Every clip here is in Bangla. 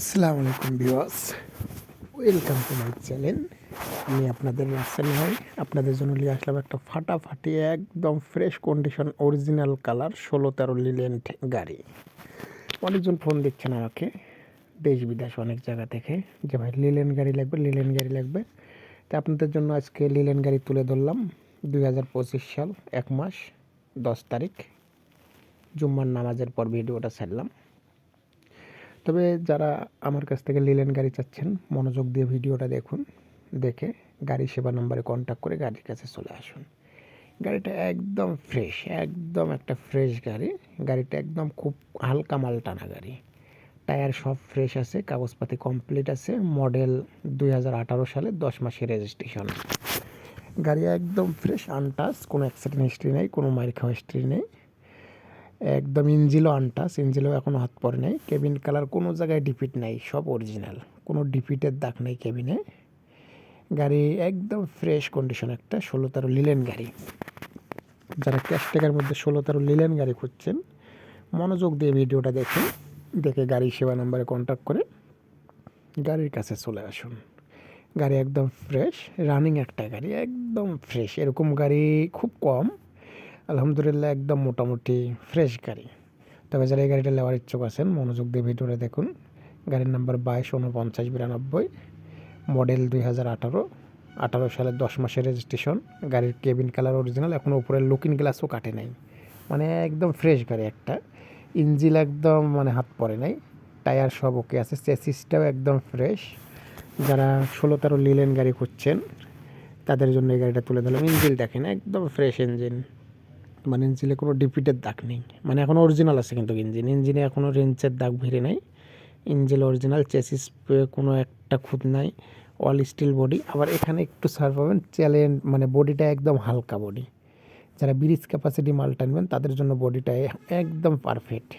আসসালামু আলাইকুম viewers. Welcome to my channel আমি আপনাদের রাসেল ভাই আপনাদের জন্য নিয়ে আসলাম একটা ফাটাফাটি, একদম ফ্রেশ কন্ডিশন অরিজিনাল কালার ষোলো তেরো লিলেন্ট গাড়ি। অনেকজন ফোন দিচ্ছেন আমাকে। দেশ বিদেশ অনেক জায়গা থেকে যে, ভাই লিলেন গাড়ি লাগবে লিলেন গাড়ি লাগবে? তা আপনাদের জন্য আজকে লিলেন গাড়ি তুলে ধরলাম। দুই হাজার পঁচিশ সাল, এক মাস, দশ তারিখ। জুম্মার নামাজের পর ভিডিওটা ছাড়লাম। তবে যারা আমার কাছ থেকে লিলেন গাড়ি চাচ্ছেন, মনোযোগ দিয়ে ভিডিওটা দেখুন, দেখে গাড়ি সেবা নম্বরে কন্ট্যাক্ট করে গাড়ির কাছে চলে আসুন। গাড়িটা একদম ফ্রেশ একদম একটা ফ্রেশ গাড়ি। গাড়িটা একদম খুব হালকা মাল টানা গাড়ি। টায়ার সব ফ্রেশ আছে, কাগজপাতি কমপ্লিট আছে মডেল দুই হাজার আঠারো সালে দশ মাসের রেজিস্ট্রেশন গাড়ি একদম ফ্রেশ আনটাস কোনো অ্যাক্সিডেন্ট হিস্ট্রি নেই, কোনো মার খাওয়া হিস্ট্রি নেই। একদম ইঞ্জিলও আনটাস ইঞ্জিলও এখনও হাত পড়ে নেই। কেবিন কালার কোনো জায়গায় ডিপিট নেই, সব অরিজিনাল কোনো ডিপিটের দাগ নেই কেবিনে। গাড়ি একদম ফ্রেশ কন্ডিশন একটা ষোলো তেরো লিলেন গাড়ি। যারা ক্যাশ টাকার মধ্যে ষোলো তেরো লিলেন গাড়ি খুঁজছেন, মনোযোগ দিয়ে ভিডিওটা দেখুন। দেখে গাড়ি সেবা নাম্বারে কন্ট্যাক্ট করে গাড়ির কাছে চলে আসুন। গাড়ি একদম ফ্রেশ রানিং একটা গাড়ি, একদম ফ্রেশ এরকম গাড়ি খুব কম। আলহামদুলিল্লাহ একদম মোটামুটি ফ্রেশ গাড়ি। তবে যারা এই গাড়িটা নেওয়ার ইচ্ছুক আছেন, মনোযোগ দিয়ে ভিডিওটা দেখুন। গাড়ির নাম্বার বাইশ উনপঞ্চাশ বিরানব্বই মডেল দুই হাজার আঠারো আঠারো সালের দশ মাসের রেজিস্ট্রেশন গাড়ির কেবিন কালার অরিজিনাল এখনও উপরের লুকিং গ্লাসও কাটে নাই। মানে একদম ফ্রেশ গাড়ি একটা। ইঞ্জিল একদম মানে হাত পড়ে নাই। টায়ার সব ওকে আছে। চেসিসটাও একদম ফ্রেশ যারা ষোলো তেরো লিলেন গাড়ি খুঁজছেন, তাদের জন্য এই গাড়িটা তুলে ধরলাম। ইঞ্জিল দেখেন, একদম ফ্রেশ ইঞ্জিন মানে ইঞ্জিনে কোনো ডিপিটের দাগ নেই। মানে এখন অরিজিনাল আছে কিন্তু ইঞ্জিন। ইঞ্জিনে এখনও রেঞ্চের দাগ ভেরে নেই। ইঞ্জিন অরিজিনাল চেসিস কোনো একটা খুঁত নাই। অল স্টিল বডি আবার এখানে একটু সার পাবেন চ্যালেঞ্জ মানে বডিটা একদম হালকা বডি যারা ব্রিজ ক্যাপাসিটি মাল টানবেন, তাদের জন্য বডিটা একদম পারফেক্ট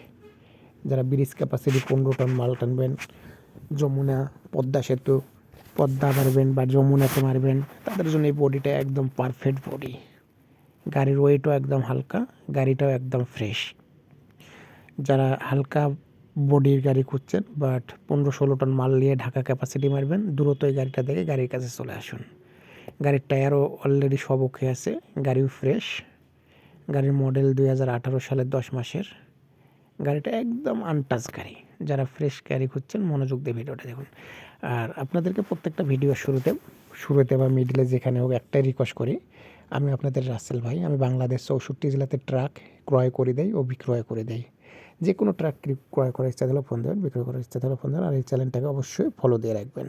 যারা ব্রিজ ক্যাপাসিটি পনেরো টন মাল টানবেন, যমুনা, পদ্মা সেতু, পদ্মা মারবেন বা যমুনাতে মারবেন, তাদের জন্য এই বডিটা একদম পারফেক্ট বডি গাড়ির ওয়েটও একদম হালকা, গাড়িটাও একদম ফ্রেশ যারা হালকা বডির গাড়ি খুঁজছেন বাট পনেরো ষোলো টন মাল নিয়ে ঢাকা ক্যাপাসিটি মারবেন, দ্রুত এই গাড়িটা দেখে গাড়ির কাছে চলে আসুন। গাড়ির টায়ারও অলরেডি সব ওকে আছে, গাড়িও ফ্রেশ গাড়ির মডেল দুই হাজার আঠারো সালের দশ মাসের। গাড়িটা একদম আনটাচ গাড়ি। যারা ফ্রেশ গাড়ি খুঁজছেন, মনোযোগ দিয়ে ভিডিওটা দেখুন। আর আপনাদেরকে প্রত্যেকটা ভিডিও শুরুতে শুরুতে বা মিডিলে যেখানে হোক একটাই রিকোয়েস্ট করি আমি আপনাদের রাসেল ভাই, আমি বাংলাদেশ চৌষট্টি জেলাতে ট্রাক ক্রয় করে দেয় ও বিক্রয় করে দেয় যে কোনো ট্রাক ক্রয় করার ইচ্ছা থাকলে ফোন দেবেন, বিক্রয় করার ইচ্ছা থাকলে ফোন দেবেন, আর এই চ্যানেলটাকে অবশ্যই ফলো দিয়ে রাখবেন।